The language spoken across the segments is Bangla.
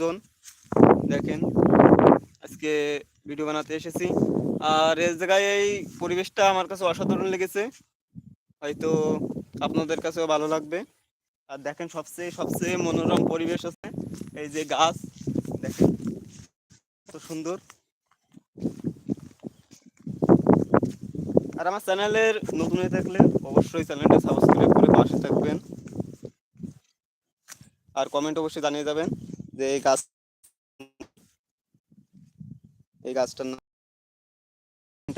জন। দেখেন, আজকে ভিডিও বানাতে এসেছি। আর এই জায়গায় এই পরিবেশটা আমার কাছে অসাধারণ লেগেছে। হয়তো আপনাদের কাছেও ভালো লাগবে। আর দেখেন, সবচেয়ে সবচেয়ে মনোরম পরিবেশ আছে এই যে গাছ। দেখেন, কত সুন্দর। আর আমার চ্যানেলের নতুন হয়ে থাকলে অবশ্যই চ্যানেলটা সাবস্ক্রাইব করে পাশে থাকবেন। আর কমেন্ট অবশ্যই জানিয়ে যাবেন। যে এই গাছ এই গাছটার নাম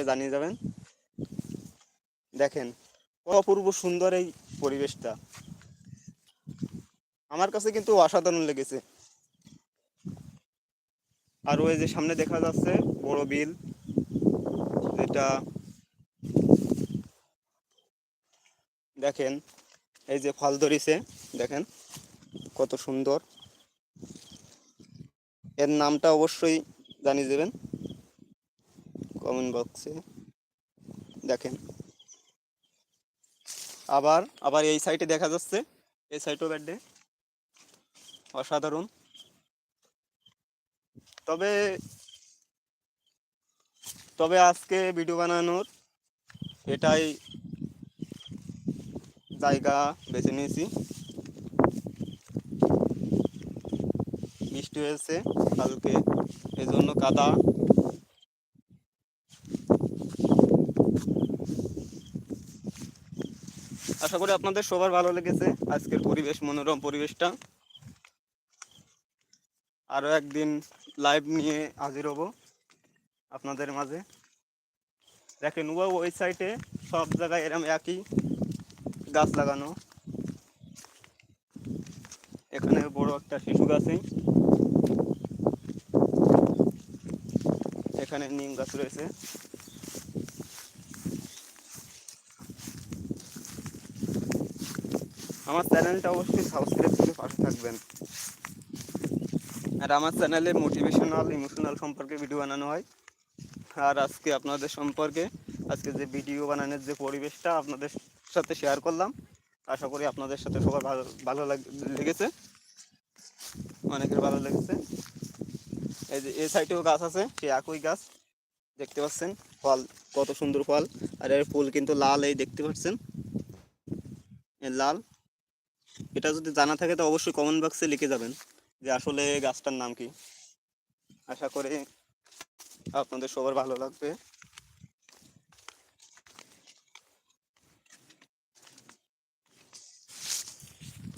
জানিয়ে যাবেন। দেখেন, অপূর্ব সুন্দর এই পরিবেশটা। আমার কাছে কিন্তু অসাধারণ লেগেছে। আর ওই যে সামনে দেখা যাচ্ছে বড় বিল, যেটা দেখেন, এই যে ফল ধরিছে, দেখেন, কত সুন্দর। এর নামটা অবশ্যই জানিয়ে দেবেন। কমেন্ট বক্সে। দেখেন। আবার আবার এই সাইডে দেখা যাচ্ছে। এই সাইডও ব্যাডে অসাধারণ। তবে তবে আজকে ভিডিও বানানোর এটাই জায়গা বেছে নিয়েছি। বৃষ্টি হয়েছে, কালকে এই জন্য কাদা। আশা করি আপনাদের সবার ভালো লেগেছে আজকের পরিবেশ, মনোরম পরিবেশটা। আরও একদিন লাইভ নিয়ে হাজির হব আপনাদের মাঝে। দেখেন ও ওই সাইডে সব জায়গায় এরম একই গাছ লাগানো। এখানে বড় একটা শিশু গাছই এখানে নিম গাছ রয়েছে। আমার চ্যানেলটা অবশ্যই সাবস্ক্রাইব করে পাশে থাকবেন। আর আমার চ্যানেলে মোটিভেশনাল ইমোশনাল সম্পর্কে ভিডিও বানানো হয়। আর আজকে আপনাদের সম্পর্কে, আজকে যে ভিডিও বানানোর যে পরিবেশটা আপনাদের সাথে শেয়ার করলাম, আশা করি আপনাদের সাথে সবার ভালো ভালো লাগ- লেগেছে। অনেকের ভালো লেগেছে। এই এই সাইডেও গাছ আছে, সেই একই গাছ। দেখতে পাচ্ছেন ফল, কত সুন্দর ফল। আর এর ফুল কিন্তু লাল, এই দেখতে পাচ্ছেন? এ লাল। এটা যদি জানা থাকে, তো অবশ্যই কমেন্ট বক্সে লিখে যাবেন যে আসলে গাছটার নাম কি। আশা করি আপনাদের সবার ভালো লাগবে।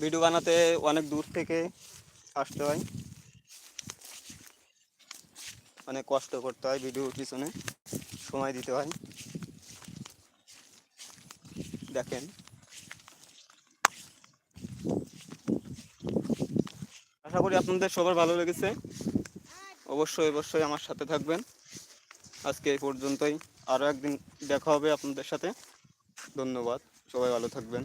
ভিডিও বানাতে অনেক দূর থেকে আসতে হয়। অনেক কষ্ট করতে হয় ভিডিওর পিছনে। সময় দিতে হয়। দেখেন। আশা করি আপনাদের সবার ভালো লেগেছে। অবশ্যই অবশ্যই আমার সাথে থাকবেন। আজকে এই পর্যন্তই। আরও একদিন দেখা হবে আপনাদের সাথে। ধন্যবাদ। সবাই ভালো থাকবেন।